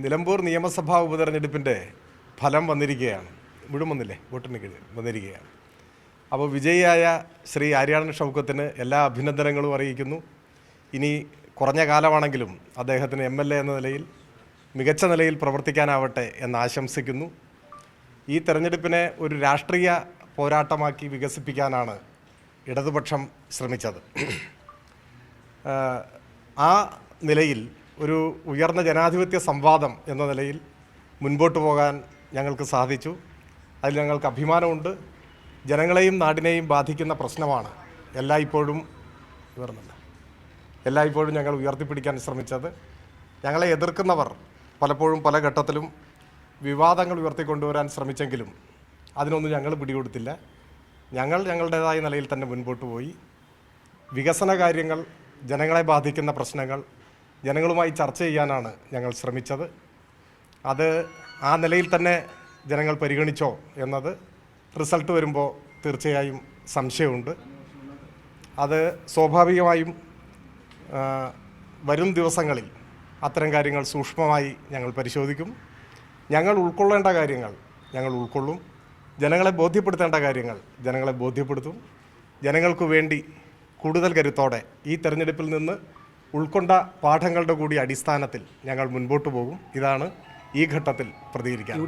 നിലമ്പൂർ നിയമസഭാ ഉപതെരഞ്ഞെടുപ്പിന്റെ ഫലം വന്നിരിക്കുകയാണ്. മുഴുവൻ വന്നില്ലേ വോട്ടിന് കീഴിൽ വന്നിരിക്കുകയാണ്. അപ്പോൾ വിജയിയായ ശ്രീ ആര്യാടൻ ഷൗക്കത്തിന് എല്ലാ അഭിനന്ദനങ്ങളും അറിയിക്കുന്നു. ഇനി കുറഞ്ഞ കാലമാണെങ്കിലും അദ്ദേഹത്തിന് എം എൽ എ എന്ന നിലയിൽ മികച്ച നിലയിൽ പ്രവർത്തിക്കാനാവട്ടെ എന്ന് ആശംസിക്കുന്നു. ഈ തെരഞ്ഞെടുപ്പിനെ ഒരു രാഷ്ട്രീയ പോരാട്ടമാക്കി വികസിപ്പിക്കാനാണ് ഇടതുപക്ഷം ശ്രമിച്ചത്. ആ നിലയിൽ ഒരു ഉയർന്ന ജനാധിപത്യ സംവാദം എന്ന നിലയിൽ മുൻപോട്ട് പോകാൻ ഞങ്ങൾക്ക് സാധിച്ചു. അതിൽ ഞങ്ങൾക്ക് അഭിമാനമുണ്ട്. ജനങ്ങളെയും നാടിനെയും ബാധിക്കുന്ന പ്രശ്നമാണ് എല്ലായ്പ്പോഴും ഉയർന്നില്ല എല്ലായ്പ്പോഴും ഞങ്ങൾ ഉയർത്തിപ്പിടിക്കാൻ ശ്രമിച്ചത്. ഞങ്ങളെ എതിർക്കുന്നവർ പലപ്പോഴും പല ഘട്ടത്തിലും വിവാദങ്ങൾ ഉയർത്തിക്കൊണ്ടുവരാൻ ശ്രമിച്ചെങ്കിലും അതിനൊന്നും ഞങ്ങൾ പിടികൊടുത്തില്ല. ഞങ്ങൾ ഞങ്ങളുടേതായ നിലയിൽ തന്നെ മുൻപോട്ട് പോയി. വികസന കാര്യങ്ങൾ ജനങ്ങളെ ബാധിക്കുന്ന പ്രശ്നങ്ങൾ ജനങ്ങളുമായി ചർച്ച ചെയ്യാനാണ് ഞങ്ങൾ ശ്രമിച്ചത്. അത് ആ നിലയിൽ തന്നെ ജനങ്ങൾ പരിഗണിച്ചോ എന്നത് റിസൾട്ട് വരുമ്പോൾ തീർച്ചയായും സംശയമുണ്ട്. അത് സ്വാഭാവികമായും വരും ദിവസങ്ങളിൽ അത്തരം കാര്യങ്ങൾ സൂക്ഷ്മമായി ഞങ്ങൾ പരിശോധിക്കും. ഞങ്ങൾ ഉൾക്കൊള്ളേണ്ട കാര്യങ്ങൾ ഞങ്ങൾ ഉൾക്കൊള്ളും. ജനങ്ങളെ ബോധ്യപ്പെടുത്തേണ്ട കാര്യങ്ങൾ ജനങ്ങളെ ബോധ്യപ്പെടുത്തും. ജനങ്ങൾക്ക് വേണ്ടി കൂടുതൽ കരുത്തോടെ ഈ തെരഞ്ഞെടുപ്പിൽ നിന്ന് ഉൾക്കൊണ്ട പാഠങ്ങളുടെ കൂടി അടിസ്ഥാനത്തിൽ ഞങ്ങൾ മുൻപോട്ട് പോകും. ഇതാണ് ഈ ഘട്ടത്തിൽ പ്രതികരിക്കാൻ